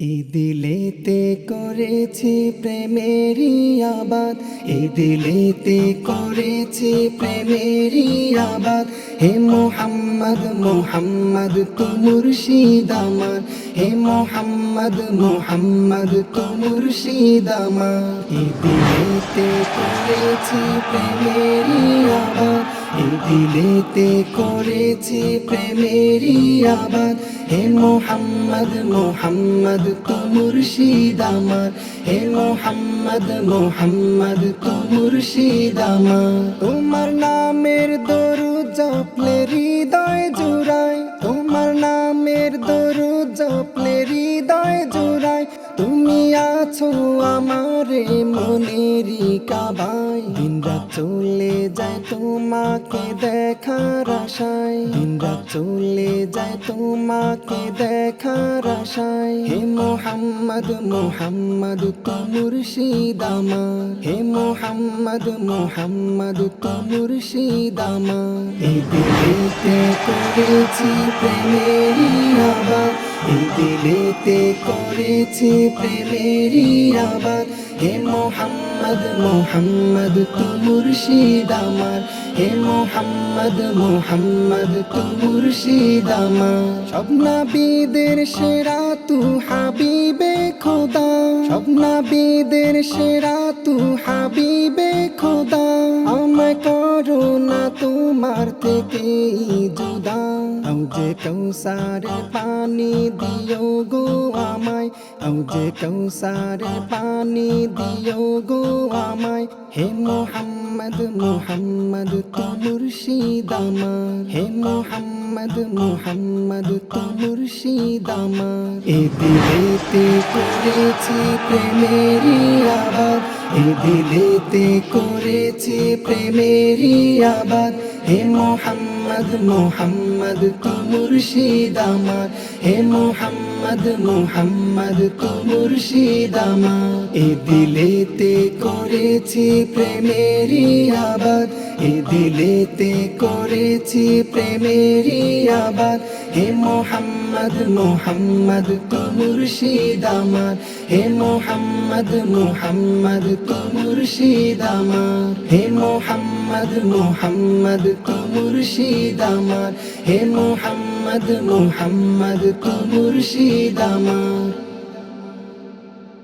এই দিলেতে করেছি প্রেমেরই আবাদ। এই দিলেতে করেছি প্রেমেরই আবাদ। হে মোহাম্মদ মোহাম্মদ, তু মুর্শিদ আমার। হে মোহাম্মদ মোহাম্মদ, তু মুর্শিদ আমার। এই দিলেতে করেছি প্রেমেরই আবাদ। দিলেতে করেছি প্রেমেরই আবাদ। হে মোহাম্মদ মোহাম্মদ, তু মুর্শিদ আমার। হে মোহাম্মদ মোহাম্মদ, তু মুর্শিদ আমার। তোমার নামের দরু জপলে হৃদয় জুড়াই তোমার নামের দরু জপলে হৃদয় জুড়াই তুমি আছো আমারে মনেরই কাবাই দিন রাত চলে যায় তোমাকে দেখার আশায়। দিন রাত চলে যায় তোমাকে দেখার আশায়। হে মোহাম্মদ মোহাম্মদ তু মুর্শিদ আমার। হে মোহাম্মদ মোহাম্মদ তু মুর্শিদ আমার। এই দিলেতে করেছি প্রেমেরই এই দিলেতে করেছি প্রেমেরই আবাদ হে মোহাম্মদ মোহাম্মদ, তু মুর্শিদ আমার। হে মোহাম্মদ মোহাম্মদ, তু মুর্শিদ আমার। সব নবীদের সেরা তু হাবিবে খোদা। সব নবীদের সেরা তু হাবিবে খোদা। তোমার জুদা আও যে কৌসারে পানি দিও গো আমায় আও যে কৌসারে পানি দিও গো আমায় হে মোহাম্মদ মোহাম্মদ তু মুর্শিদ আমার হে মোহাম্মদ মোহাম্মদ তু মুর্শিদ আমার এ দিলেতে করেছি প্রেমেরই আবাদ এ দিলেতে করেছি প্রেমেরই আবাদ হে মোহাম্মদ মোহাম্মদ, তু মুর্শিদ হে মোহাম্মদ মোহাম্মদ, তু মুর্শিদ এ দিলেতে করেছি প্রেমেরই আবাদ। এ দিলেতে করেছি প্রেমেরই আবাদ। হে মোহাম্মদ মোহাম্মদ, তু মুর্শিদ আমার। হে মোহাম্মদ মোহাম্মদ, তু মুর্শিদ আমার। হে মোহাম্মদ মোহাম্মদ, তু মুর্শিদ আমার। হে মোহাম্মদ মোহাম্মদ, তু মুর্শিদ আমার।